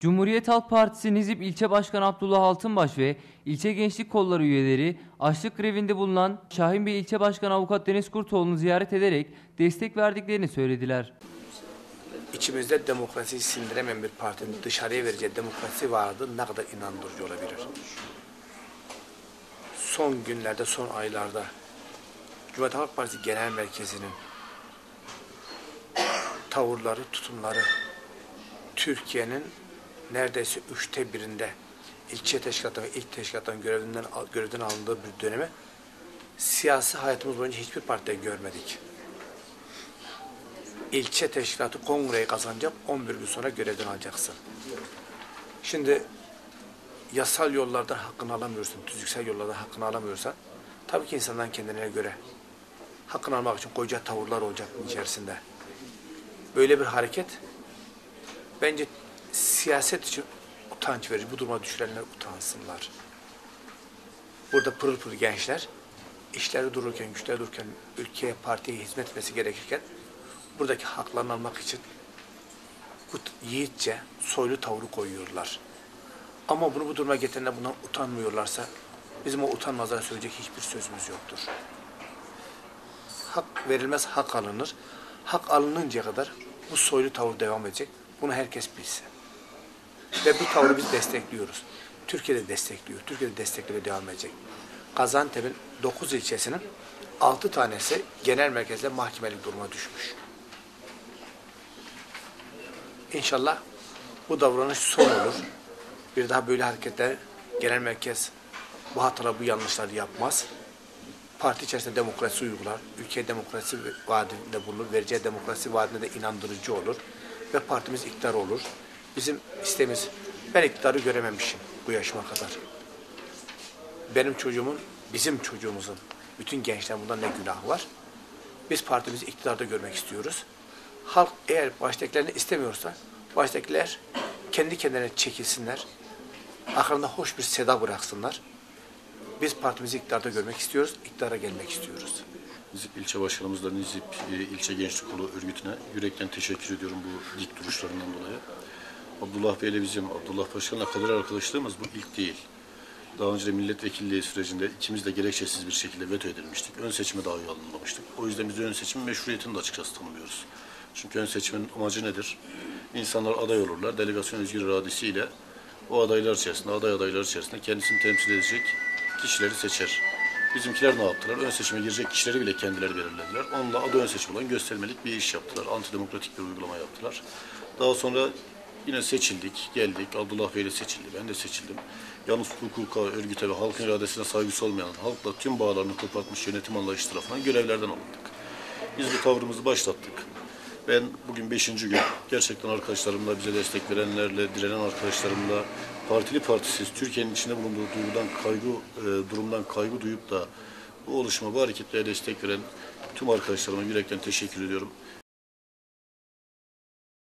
Cumhuriyet Halk Partisi Nizip İlçe Başkanı Abdullah Altınbaş ve ilçe gençlik kolları üyeleri açlık grevinde bulunan Şahin Bey İlçe Başkanı Avukat Deniz Kurtoğlu'nu ziyaret ederek destek verdiklerini söylediler. İçimizde demokrasiyi sindiremeyen bir partinin dışarıya vereceği demokrasi vaadi ne kadar inandırıcı olabilir? Son günlerde, son aylarda Cumhuriyet Halk Partisi Genel Merkezi'nin tavırları, tutumları Türkiye'nin neredeyse üçte birinde ilçe teşkilatı ve ilk teşkilatların görevinden, görevden alındığı bir döneme siyasi hayatımız boyunca hiçbir partide görmedik. İlçe teşkilatı kongreyi kazanacak, 11 gün sonra görevden alacaksın. Şimdi yasal yollardan hakkını alamıyorsun, tüzüksel yollardan hakkını alamıyorsan, tabii ki insandan kendine göre hakkını almak için koyacağı tavırlar olacak içerisinde. Böyle bir hareket bence siyaset için utanç verici. Bu duruma düşürenler utansınlar. Burada pırıl pırıl gençler işleri dururken, güçleri dururken ülkeye, partiye hizmet etmesi gerekirken buradaki haklarını almak için yiğitçe soylu tavrı koyuyorlar. Ama bunu bu duruma getirenler bundan utanmıyorlarsa bizim o utanmazlara söyleyecek hiçbir sözümüz yoktur. Hak verilmez, hak alınır. Hak alınıncaya kadar bu soylu tavır devam edecek. Bunu herkes bilsin. Ve bu tavrı biz destekliyoruz. Türkiye'de destekliyor. Türkiye'de desteklemeye devam edecek. Gaziantep'in 9 ilçesinin 6 tanesi genel merkezde mahkemelik duruma düşmüş. İnşallah bu davranış son olur. Bir daha böyle hareketler genel merkez bu hatalar, bu yanlışları yapmaz. Parti içerisinde demokrasi uygular. Ülkeye demokrasi vaadinde bulunur. Vereceği demokrasi vaadinde de inandırıcı olur. Ve partimiz iktidar olur. Bizim isteğimiz, ben iktidarı görememişim bu yaşıma kadar. Benim çocuğumun, bizim çocuğumuzun, bütün gençler bundan ne günah var? Biz partimizi iktidarda görmek istiyoruz. Halk eğer baştakilerini istemiyorsa, baştakiler kendi kendilerine çekilsinler. Akıllarında hoş bir seda bıraksınlar. Biz partimizi iktidarda görmek istiyoruz, iktidara gelmek istiyoruz. Nizip ilçe başkanımızla Nizip ilçe gençlik kolu örgütüne yürekten teşekkür ediyorum bu dik duruşlarından dolayı. Abdullah Bey ile bizim Abdullah Başkan'la kader arkadaşlığımız bu ilk değil. Daha önce de milletvekilliği sürecinde ikimiz de gerekçesiz bir şekilde veto edilmiştik. Ön seçime dahi alınmamıştık. O yüzden biz ön seçimin meşruiyetini de açıkçası tanımıyoruz. Çünkü ön seçimin amacı nedir? İnsanlar aday olurlar. Delegasyon özgür iradesiyle o adaylar içerisinde, aday adaylar içerisinde kendisini temsil edecek kişileri seçer. Bizimkiler ne yaptılar? Ön seçime girecek kişileri bile kendileri belirlediler. Onunla adı ön seçim olan göstermelik bir iş yaptılar. Antidemokratik bir uygulama yaptılar. Daha sonra yine seçildik, geldik. Abdullah Bey ile seçildi, ben de seçildim. Yalnız hukuka, örgüte ve halkın iradesine saygısı olmayan, halkla tüm bağlarını kopartmış yönetim anlayışı tarafından görevlerden alındık. Biz bu tavrımızı başlattık. Ben bugün beşinci gün gerçekten arkadaşlarımla, bize destek verenlerle, direnen arkadaşlarımla, partili partisiz Türkiye'nin içinde bulunduğu duygudan kaygı, e, durumdan kaygı duyup da bu oluşuma, bu hareketlere destek veren tüm arkadaşlarıma yürekten teşekkür ediyorum.